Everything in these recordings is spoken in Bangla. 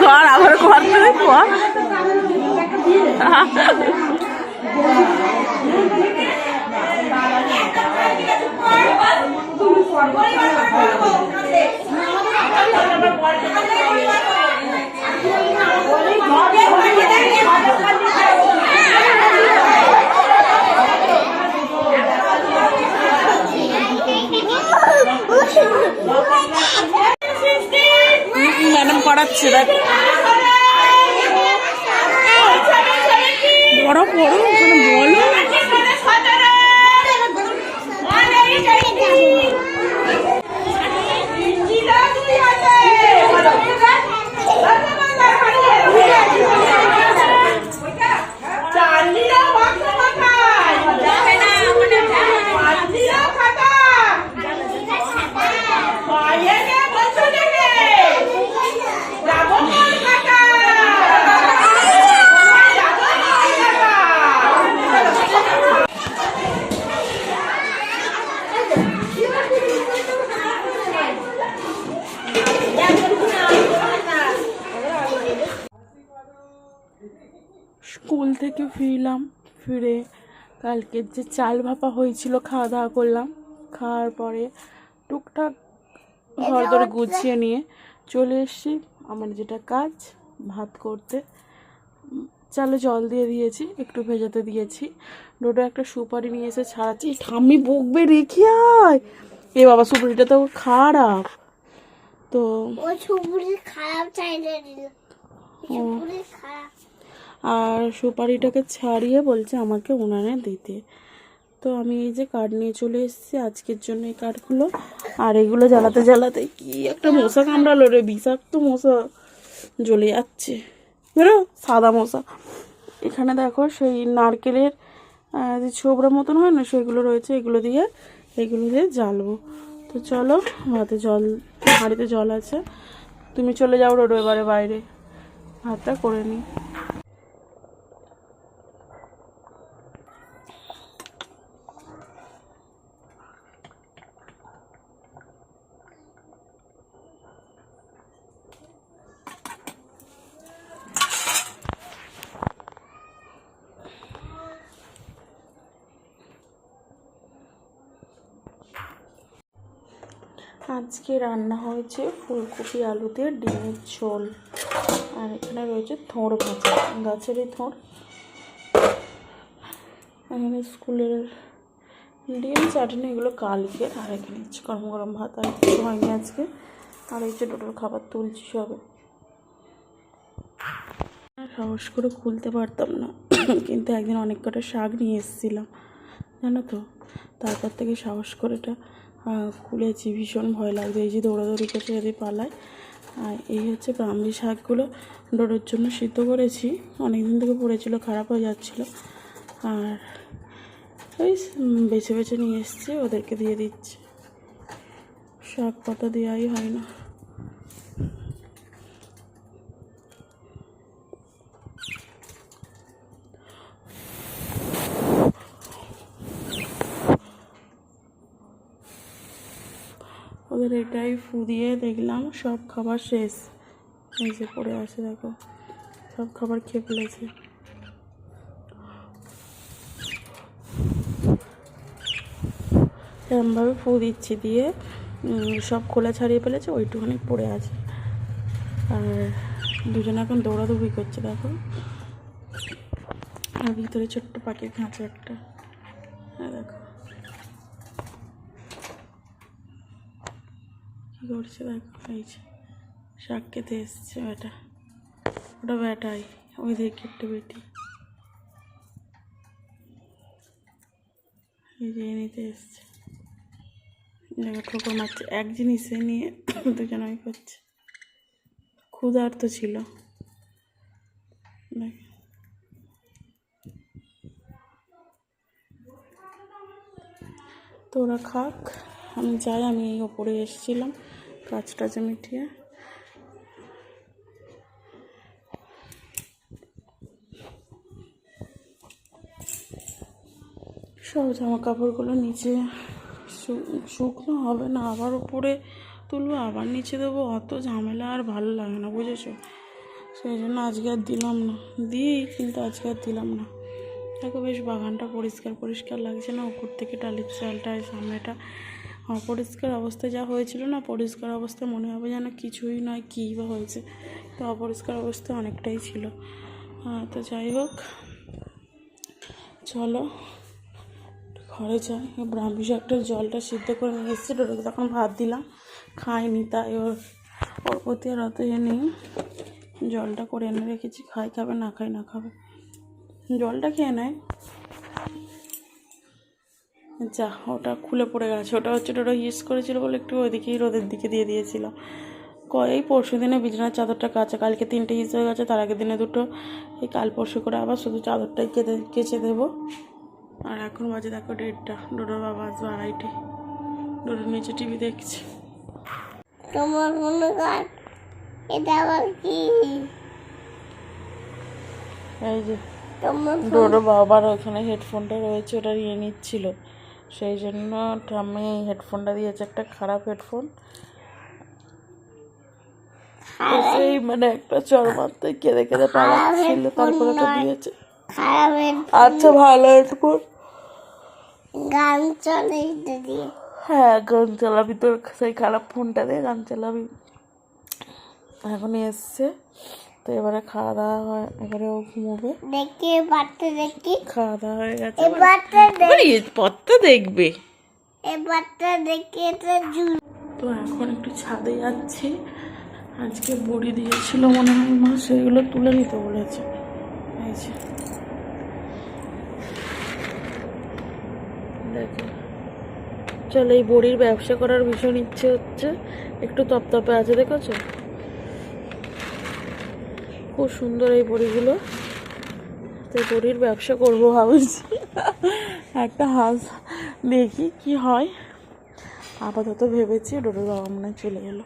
কর আবার কর তুই কর। ম্যাডাম করাচ্ছে দেখ বড় বড় ওখানে বলো স্কুল থেকে ফিরলাম ফিরে কালকে যে চাল ভাপা হয়েছিল খাওয়া দাওয়া করলাম। খাওয়ার পরে টুকটাক ঘর ধরে গুছিয়ে নিয়ে চলে এসেছি আমার যেটা কাজ ভাত করতে। চালে জল দিয়ে দিয়েছি একটু ভেজাতে দিয়েছি। ডোডো একটা সুপারি নিয়ে এসে ছাড়াচ্ছি। ঠাম্মি বকবে রেখে আয়। এ বাবা সুপারিটা তো খারাপ। তো খারাপ খারাপ। আর সুপারিটাকে ছাড়িয়ে বলছে আমাকে উনানে দিতে। তো আমি এই যে কাঠ নিয়ে চলে এসেছি, আজকের জন্য এই কাঠগুলো আর এগুলো জ্বালাতে জ্বালাতে কি একটা মশা কামড়ালো রে, বিষাক্ত মশা জ্বলে যাচ্ছে। বেরো সাদা মশা। এখানে দেখো সেই নারকেলের যে ছোবড়া মতন হয় না, সেগুলো রয়েছে, এগুলো দিয়ে এগুলো দিয়ে জ্বালবো। তো চলো ভাতে জল, হাঁড়িতে জল আছে। তুমি চলে যাও রোড এবারে বাইরে। ভাতটা করে নিই। আজকে রান্না হয়েছে ফুলকপি আলুতে ডিমের ঝোল। আর এখানে রয়েছে থোড় ভাজা, গাছেরই থোড়। এখানে স্কুলের ডিম, চাটনি এগুলো কালকে। আর এখানে হচ্ছে গরম গরম ভাত আর কিছু হয়নি আজকে। আর এই যে টোটোর খাবার তুলছি সবে। সাহস করে খুলতে পারতাম না। কিন্তু একদিন অনেক কটা শাক নিয়ে এসেছিলাম, জানো তো? তারপর থেকে সাহস করে এটা খুলেছি ভীষণ ভয় লাগছে, এই যে দৌড়াদৌড়ি করছে যদি পালায়। আর এই হচ্ছে ব্রাহ্মী শাকগুলো ডোডোর জন্য সিদ্ধ করেছি। অনেক দিন থেকে পড়েছিল, খারাপ হয়ে যাচ্ছিল। আর ওই বেছে বেছে নিয়ে এসছি, ওদেরকে দিয়ে দিচ্ছি। শাক পাতা দেওয়াই হয় না। ওদের এটাই ফু দিয়ে দেখলাম, সব খাবার শেষ। এই যে পড়ে আছে, দেখো, সব খাবার খেয়ে ফেলেছে। এরমভাবে ফু দিচ্ছি দিয়ে সব খোলা ছাড়িয়ে ফেলেছে, ওইটুখানি পড়ে আছে। আর দুজনে এখন দৌড়াদৌড়ি করছে, দেখো। আর ভিতরে ছোট্ট পাখির খাঁচা একটা। হ্যাঁ দেখো কি করছে দেখো, এই যে শাক খেতে এসছে বেটা ওটা বেটাই ওই দেখে একটা বেটি। এই যে নিতে এসছে। দেখো, ঠোকর মারছে। এক জিনিসে নিয়ে দুজন ওই করছে। ক্ষুধার্ত ছিল। দেখ। তো ওরা খাক, আমি যাই, আমি ওপরে এসেছিলাম। কাজ টাজে মিটিয়ে। সব জামা কাপড়গুলো নিচে শুকনো হবে না, আবার উপরে তুলবো, আবার নিচে দেবো, অত ঝামেলা আর ভালো লাগে না, বুঝেছ? সেই জন্য আজকে আর দিলাম না। দিই, কিন্তু আজকে আর দিলাম না। দেখো বেশ বাগানটা পরিষ্কার পরিষ্কার লাগছে না উপর থেকে টালির চালটা সামনেটা অপরিষ্কার অবস্থায় যা হয়েছিল না, পরিষ্কার অবস্থায় মনে হবে যেন কিছুই নয়, কী বা হয়েছে। তো অপরিষ্কার অবস্থা অনেকটাই ছিল। তো যাই হোক, চলো, ঘরে যাই। ব্রাহ্মী শাকটার জলটা সিদ্ধ করে নিয়ে এসেছি ওটাকে তখন ভাত দিলাম। খাইনি, তাই ওর ওর প্রতি আর অত ইয়ে নেই। জলটা করে এনে রেখেছি, খাই খাবে না খাই না খাবে। জলটা খেয়ে নেয়। যা ওটা খুলে পড়ে গেছে। ওটা হচ্ছে ওটা ইউজ করেছিল বলে একটু ওইদিকেই রোদের দিকে দিয়ে দিয়েছিলাম ক- এই পরশু দিনে বিছানার চাদরটা কাচা কালকে তিনটে ইউজ হয়ে গেছে তার আগের দিনে দুটো। এই কাল পরশু করে আবার শুধু চাদরটাই কেটে কেচে দেবো। আর এখন বাজে দেখো দেড়টা। ডোডোর বাবা আসবে আড়াইটে। ডোডোর নিচে টিভি দেখছি। তোমার মনে এটা আবার কি? এই যে ডোডো বাবার ওখানে হেডফোনটা রয়েছে ওটা নিয়ে নিচ্ছিল। সেই জন্য আমি এই হেডফোনটা দিয়েছে একটা খারাপ হেডফোন। সেই মানে একটা চরমাত্রায় কেঁদে কেঁদে পালাচ্ছিল তারপরে তো দিয়েছে। আচ্ছা ভালো হেডফোন। গান চলে হ্যাঁ গান চালাবি তোর সেই খারাপ ফোনটা দিয়ে গান চালাবি। এখন এসছে। তো এবারে খাওয়া দাওয়া হয় এবারে ও ঘুমোবে। দেখি বাচ্চা দেখি। খাওয়া দাওয়া হয়ে গেছে এই বাচ্চা দেখ। পত্তা দেখবে। এই বাচ্চা দেখি এটা জুল তো এখন একটু ছাদে যাচ্ছি। আজকে বড়ি দিয়েছিল মনে হয় মা সেগুলো তুলে নিতে বলেছে। এই যে। দেখো। চলো এই বড়ির ব্যবসা করার ভীষণ ইচ্ছে হচ্ছে। একটু তপতপে আছে দেখেছ? খুব সুন্দর এই বড়িগুলো। তো বড়ির ব্যবসা করব ভাবছি। একটা হাঁস দেখি কি হয়। আপাতত ভেবেছি ডোডোর বাবা মনে চলে গেলো।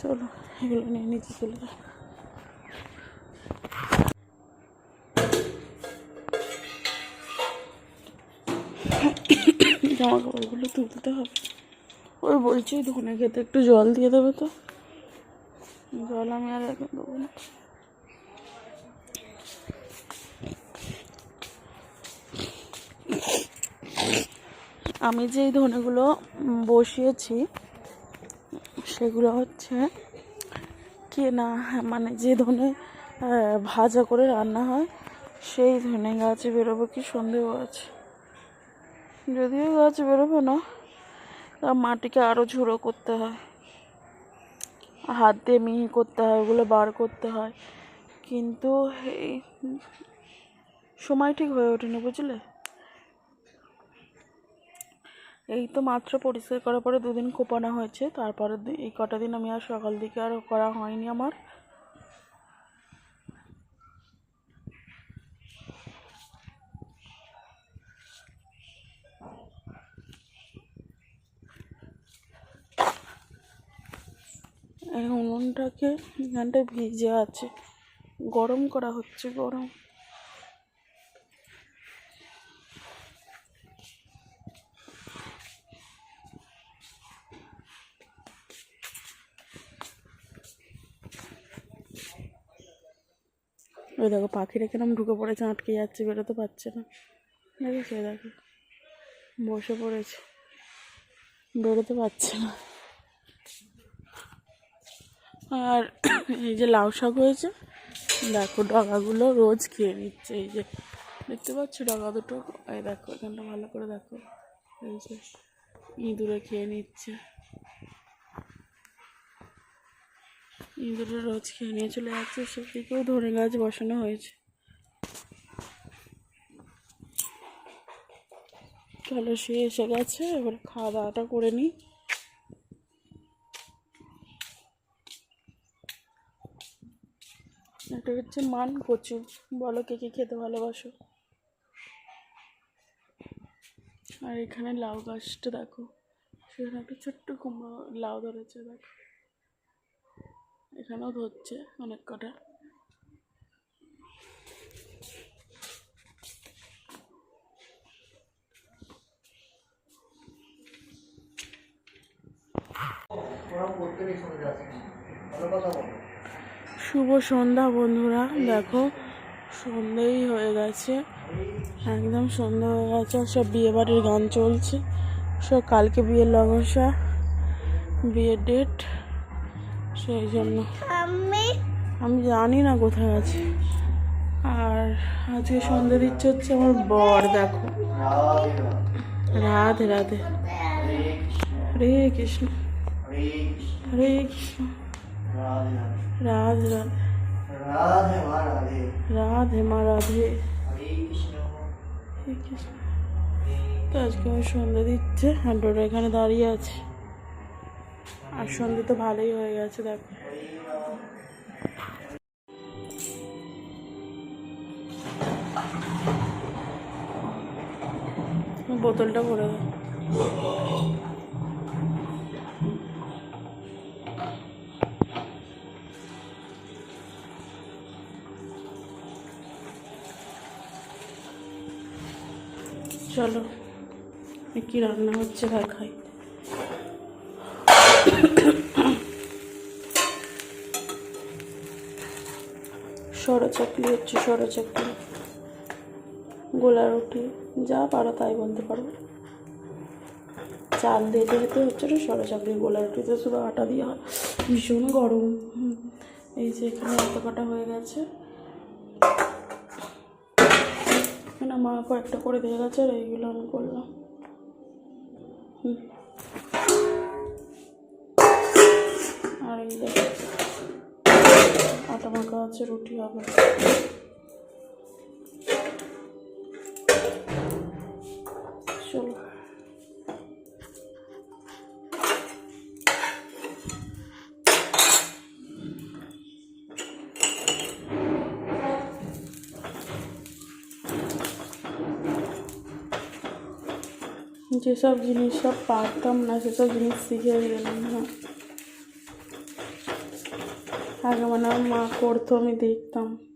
চলো, এগুলো নিয়ে নিচে চলে যাও জামা কাপড়গুলো তুলতে হবে। ওই বলছি ধনে খেতে একটু জল দিয়ে দেবে তো। জল আমি আর এখন দেবো না। আমি যেই ধনেগুলো বসিয়েছি, সেগুলো হচ্ছে কেনা মানে যে ধনে ভাজা করে রান্না হয়, সেই ধনে গাছে বেরোবো কি সন্দেহ আছে? যদিও গাছ বেরোবে না তা মাটিকে আরও ঝুড়ো করতে হয়। হাত দিয়ে মিহি করতে হয়, ওগুলো বার করতে হয়। কিন্তু এই সময় ঠিক হয়ে ওঠেনি, বুঝলে? এই তো মাত্র পরিষ্কার করার পরে দুদিন কোপানো হয়েছে তারপরে এই কটা দিন আমি আর সকাল দিকে আর করা হয়নি আমার। এই উনুনটাকে এখানটায় ভিজে আছে। গরম করা হচ্ছে, গরম। ওই দেখো, পাখিরা কিরম ঢুকে পড়েছে, আটকে যাচ্ছে, বেরোতে পারছে না। দেখেছ? দেখো, বসে পড়েছে, বেরোতে পারছে না। আর এই যে লাউ শাক হয়েছে, দেখো ডগাগুলো রোজ খেয়ে নিচ্ছে, এই যে দেখতে পাচ্ছ ডগা দুটো? এই দেখো, এখানটা ভালো করে দেখো, এই যে ইঁদুরে খেয়ে নিচ্ছে। ইঁদুরে রোজ খেয়ে নিয়ে চলে যাচ্ছে সেদিকেও ধরে গাছ বসানো হয়েছে? চলো, সে এসে গেছে, এবার খাওয়া দাওয়াটা করে নিই। এটার হচ্ছে মান কচু বলো কে কে খেতে ভালোবাসো? আর এখানে লাউ গাছটা দেখো। সেখানে একটা ছোট্ট কুমড়ো লাউ ধরেছে, দেখো। এখানেও ধরছে অনেক কটা। পড়তে নেই শুনে যাচ্ছে। ভালো কথা বলো। শুভ সন্ধ্যা বন্ধুরা। দেখো সন্ধ্যেই হয়ে গেছে। একদম সন্ধ্যা হয়ে গেছে সব বিয়ে বাড়ির গান চলছে। সব কালকে বিয়ের লগসা বিয়ের ডেট সেই জন্য। আমি জানি না কোথায় আছে। আর আজকে সন্ধ্যে দিচ্ছে হচ্ছে আমার বর দেখো। রাধে রাধে। হরে কৃষ্ণ। হরে কৃষ্ণ। রাধে রাধে রাধে মা রাধে তো আজকে আমি সন্ধ্যে দিচ্ছে। আর ডোরা এখানে দাঁড়িয়ে আছে। আর সন্ধ্যে তো ভালোই হয়ে গেছে দেখো। বোতলটা ভরে দাও। কি রান্না হচ্ছে দেখাই সরো চাকলি হচ্ছে, সরো চাকলি। গোলা রুটি, যা পারো তাই বলতে পারো। চাল দিয়ে যেহেতু হচ্ছে না, সরো চাকলি, গোলা রুটিতে শুধু আটা দিয়ে ভীষণ গরম। এই যে এখানে এত কাটা হয়ে গেছে। মা, কয়েকটা করে দিয়ে গেছে, আর এইগুলো আমি করলাম। আর এই আটা মাখা আছে রুটি হবে। যেসব জিনিস সব পারতাম না সেসব জিনিস শিখে গেলাম না আগে মানে মা করতো, আমি দেখতাম।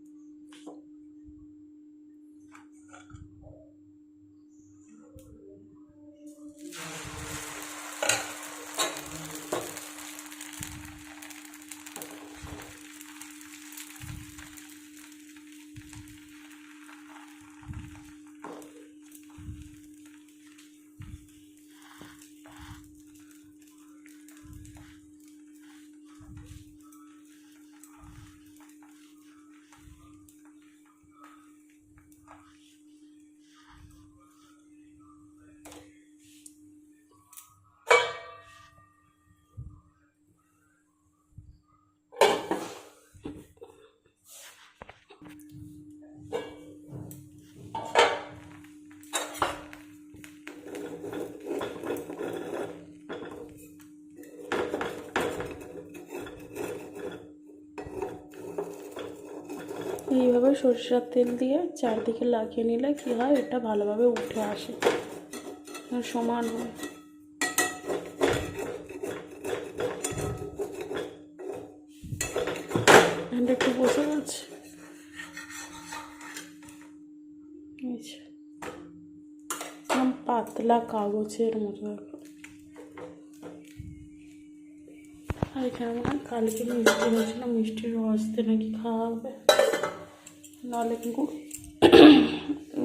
এইভাবে সরষের তেল দিয়ে চারদিকে লাগিয়ে নিলে কি হয়, এটা ভালোভাবে উঠে আসে। সমান হয়। একটু বসে গেছে এই যে। একদম পাতলা কাগজের মতো আর এখানে কালকে মিষ্টি হয়েছিল, মিষ্টির রস দিয়ে নাকি খাওয়া হবে। নাহলে গুড়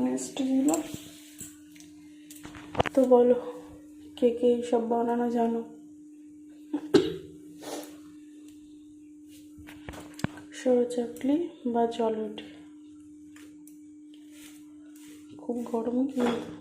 মিষ্টি ছিল তো বলো, কে কে সব বানানো জানো? সরু চাকলি বা জল খুব গরম কিন্তু।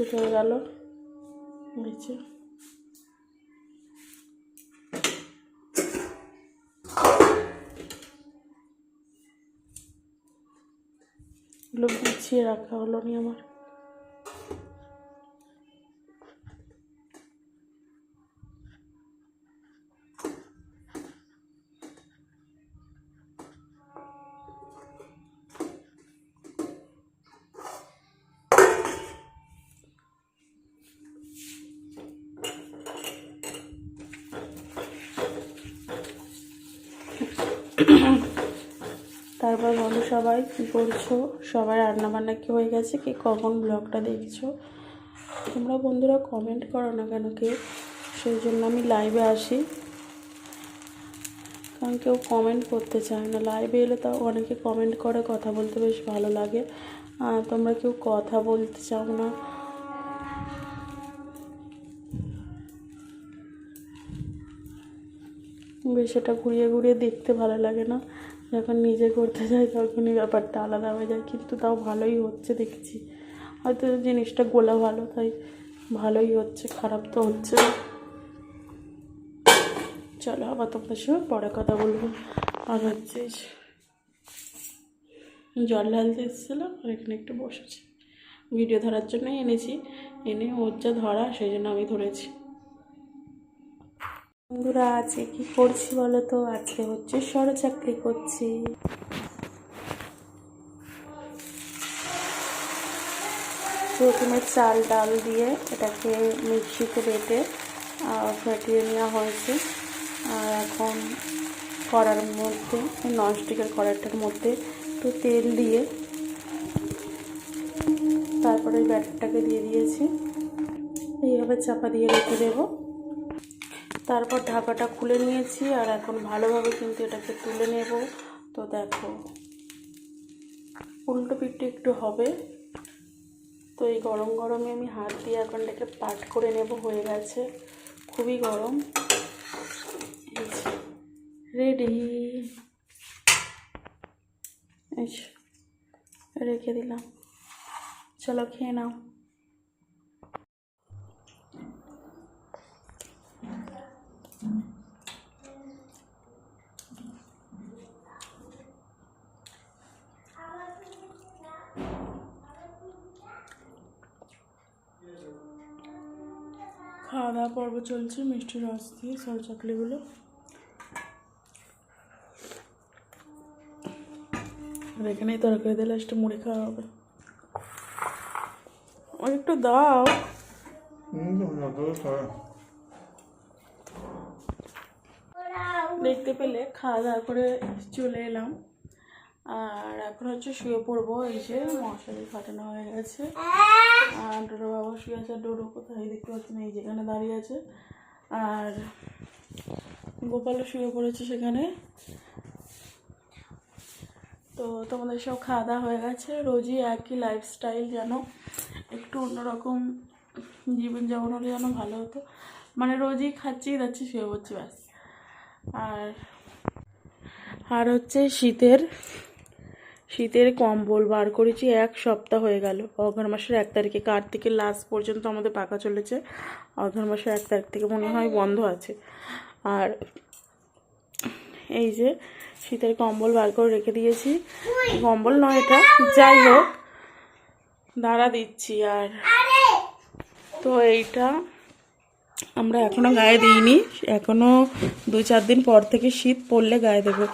প্রস্তুত হয়ে গেল। নিচে এগুলো গুছিয়ে রাখা হলো নি আমার। তারপর বলো সবাই, কী করছ? সবাই রান্না বান্না কি হয়ে গেছে? কে কখন ব্লগটা দেখছ? তোমরা বন্ধুরা কমেন্ট করো না কেন কেউ সেই জন্য আমি লাইভে আসি। কারণ কেউ কমেন্ট করতে চায় না। লাইভে এলে তাও অনেকে কমেন্ট করে, কথা বলতে বেশ ভালো লাগে। তোমরা কেউ কথা বলতে চাও না। বেশ সেটা ঘুরিয়ে ঘুরিয়ে দেখতে ভালো লাগে না। যখন নিজে করতে যাই তখনই ব্যাপারটা আলাদা হয়ে যায়, কিন্তু তাও ভালোই হচ্ছে দেখছি। হয়তো জিনিসটা গোলা ভালো, তাই ভালোই হচ্ছে, খারাপ তো হচ্ছে চলো আবার তোমাদের সঙ্গে পরে কথা বলব। আর হচ্ছে জল ঢালতে এসেছিলাম আর এখানে একটু বসেছি। ভিডিও ধরার জন্যই এনেছি, এনে ওর যা ধরা, সেই জন্য আমি ধরেছি। বন্ধুরা, আজকে কি করছি বলো তো আজকে হচ্ছে সরচাকরি করছি। প্রথমে চাল, ডাল দিয়ে এটাকে মিক্সিতে বেটে ফেটিয়ে নেওয়া হয়েছে। আর এখন কড়ার মধ্যে, ননস্টিকের কড়াইটার মধ্যে একটু তেল দিয়ে তারপরে ব্যাটারটাকে দিয়ে দিয়েছি। এইভাবে চাপা দিয়ে রেখে দেবো। তারপর ঢাকাটা খুলে নিয়েছি আর এখন ভালোভাবে কিন্তু এটাকে তুলে নেব। তো দেখো, উল্টো পিঠটা একটু হবে। তো এই গরম গরমে আমি হাত দিয়ে এখন এটাকে পাট করে নেব, হয়ে গেছে। খুবই গরম। রেডি। রেখে দিলাম। চলো খেয়ে নাও। খাওয়া দাওয়া পর্ব চলছে, মিষ্টি রস দিয়ে, সর চাকলিগুলো আর এখানেই তরকারি দিলে লাস্টে মুড়ি খাওয়া হবে। একটু দাও। দেখতে পেলে খাওয়া দাওয়া করে চলে এলাম। আর এখন হচ্ছে শুয়ে পড়ব, এই যে মশারি ফাটানো হয়ে গেছে। আর ডোরো বাবা শুয়ে আছে ডোরো কোথায় দেখতে পাচ্ছি না, এই যেখানে দাঁড়িয়ে আছে। আর গোপালও শুয়ে পড়েছে সেখানে। তো তোমাদের সব খাওয়া দাওয়া হয়ে গেছে। রোজই একই লাইফস্টাইল যেন একটু অন্যরকম জীবনযাপন হলে যেন ভালো হতো। মানে রোজই খাচ্ছি যাচ্ছি শুয়ে পড়ছি, ব্যাস। আর আর হচ্ছে শীতের শীতের কম্বল বার করেছি, এক সপ্তাহ হয়ে গেল। অঘ্রাণ মাসের এক তারিখে, কার্তিকের লাস্ট পর্যন্ত আমাদের পাকা চলেছে। অঘ্রাণ মাসের এক তারিখ থেকে মনে হয় বন্ধ আছে। আর এই যে শীতের কম্বল বার করে রেখে দিয়েছি। কম্বল নয় এটা, যাই হোক, দাঁড়া দিচ্ছি আর। তো এইটা আমরা এখনও গায়ে দিইনি। এখনও দু চার দিন পর থেকে শীত পড়লে গায়ে দেবো।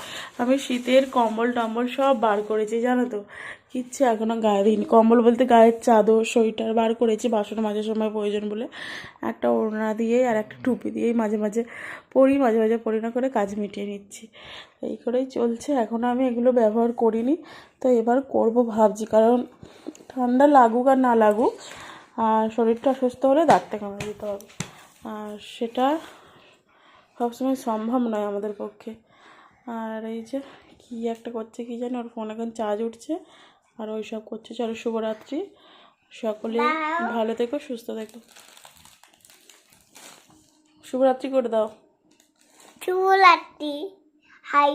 আমি শীতের কম্বল টম্বল সব বার করেছি, জানো তো? কিচ্ছু এখনও গায়ে দিইনি। কম্বল বলতে গায়ের চাদর, সোয়েটার বার করেছি, বাসন মাঝে সময় প্রয়োজন বলে। একটা ওড়না দিয়ে আর একটা টুপি দিয়েই মাঝে মাঝে পরি, মাঝে মাঝে পরি না করে কাজ মিটিয়ে নিচ্ছি। এই করেই চলছে। এখনও আমি এগুলো ব্যবহার করিনি। তো এবার করব ভাবছি, কারণ ঠান্ডা লাগুক আর না লাগুক, আর শরীরটা অসুস্থ হলে ডাক্তার কামড়ে দিতে হবে। আর সেটা সবসময় সম্ভব নয় আমাদের পক্ষে। আর এই যে কী একটা করছে কি জানি, ওর ফোন এখন চার্জ উঠছে। আর ওই সব করছে। চলো শুভরাত্রি। সকলে ভালো থেকো, সুস্থ থেকো। শুভরাত্রি করে দাও। চুলাটি হাই